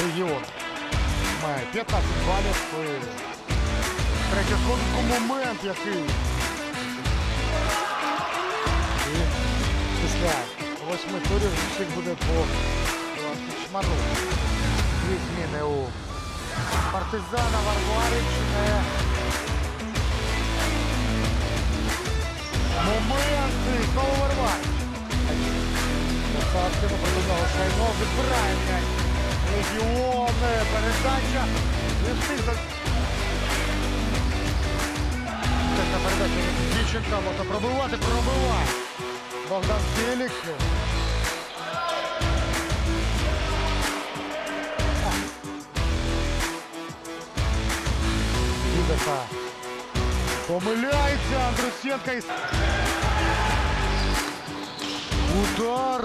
нас регіон має 15 балів. І Третє конку момент який. І після восьми турів всіх буде по шмару. Дві зміни у партизана Варваричне. Моменти, знову Варварич. Активно продовжував Шайно, відбирає м'яч. Легіони, передача. Не встиг за... Так на передачу Дівчинка, можна пробивати, пробиває. Богдан Фелік. Дідеха. Помиляється Андрусенко. Удар.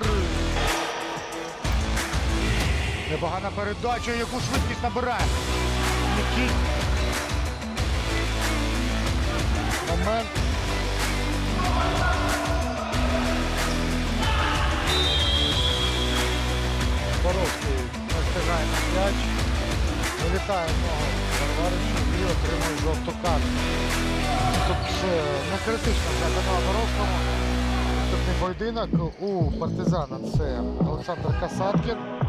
Непогана передача, яку швидкість набирає. Нікіт. Момент. Боровський не встигає на м'яч. Вилітає ногу Варварича і отримує жовту карту. Тут не критично для Данила Боровського. Наступний поєдинок у партизана це Олександр Касаткін.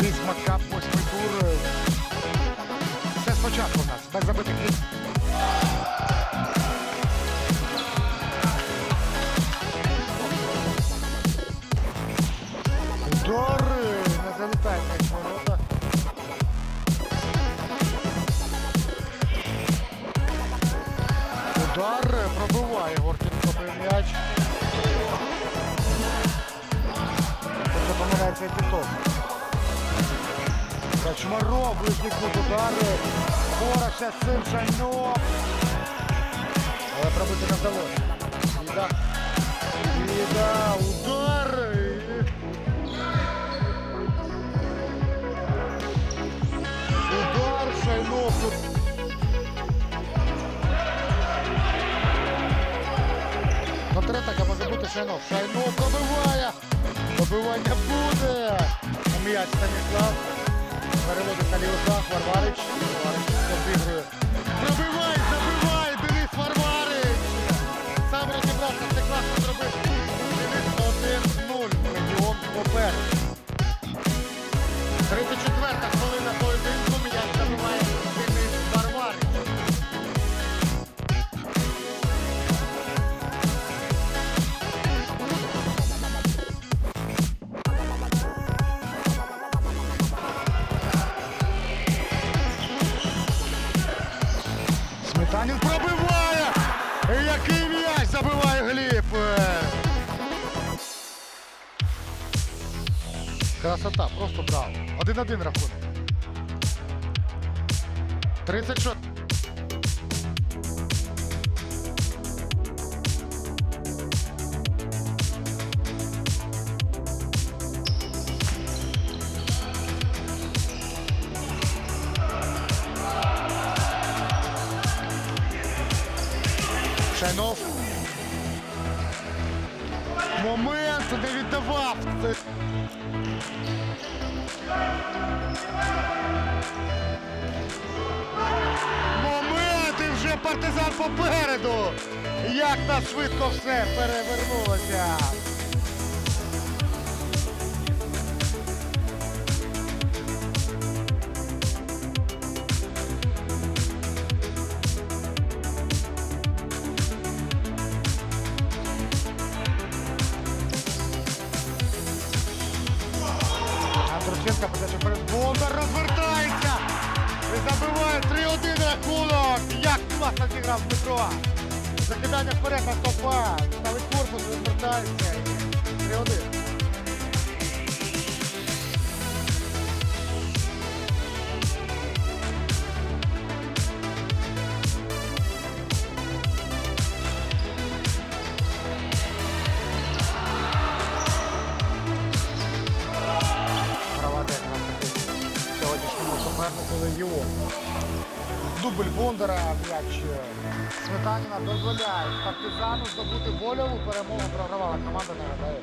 Візьма кап, восьмий тур. Все спочатку у нас, без забитих літ. Удари! Не залітає в ворота. Удар пробиває Гортенко той м'яч. Це Тітов. Качмаров, ближній кут удари. Боровся з цим Шайнов. Але пробити не вдалося. Іда. Іда, удар. Шайнов тут. Контратака може бути Шайнов. Шайнов пробиває. Пробивання буде. М'яч Станіслав. Переводить на лівий Варварич. Варварич обігрує. Пробиває, забиває Денис Варварич. Сам розібрався, це класно зробив. Денис 1-0. Регіон попереду. 34-та Красота, просто браво. Один-один рахунок. 36. Шайнов. Момент не віддавав. Момент і вже партизан попереду. Як нас швидко все перевернулося. Андрушенко подача вперед. Бондар розвертається. І забиває 3-1 рахунок. Як класно зіграв Дмитро. Закидання вперед на стопа. Ставить корпус, розвертається. Дубль Бондара, м'яч е, Сметаніна дозволяє партизану здобути вольову перемогу. Програвала команда нагадаю.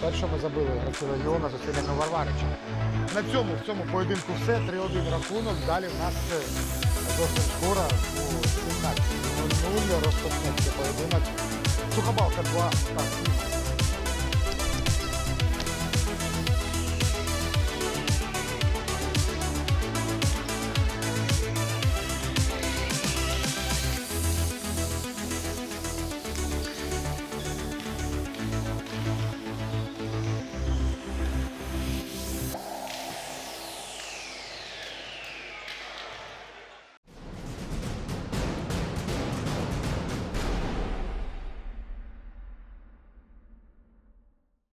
Першими забили гравці регіону за Селяну Варварича. На цьому в цьому поєдинку все. 3-1 рахунок. Далі в нас е, зовсім скоро у 17.00 розпочнеться поєдинок. Сухобалка 2 так,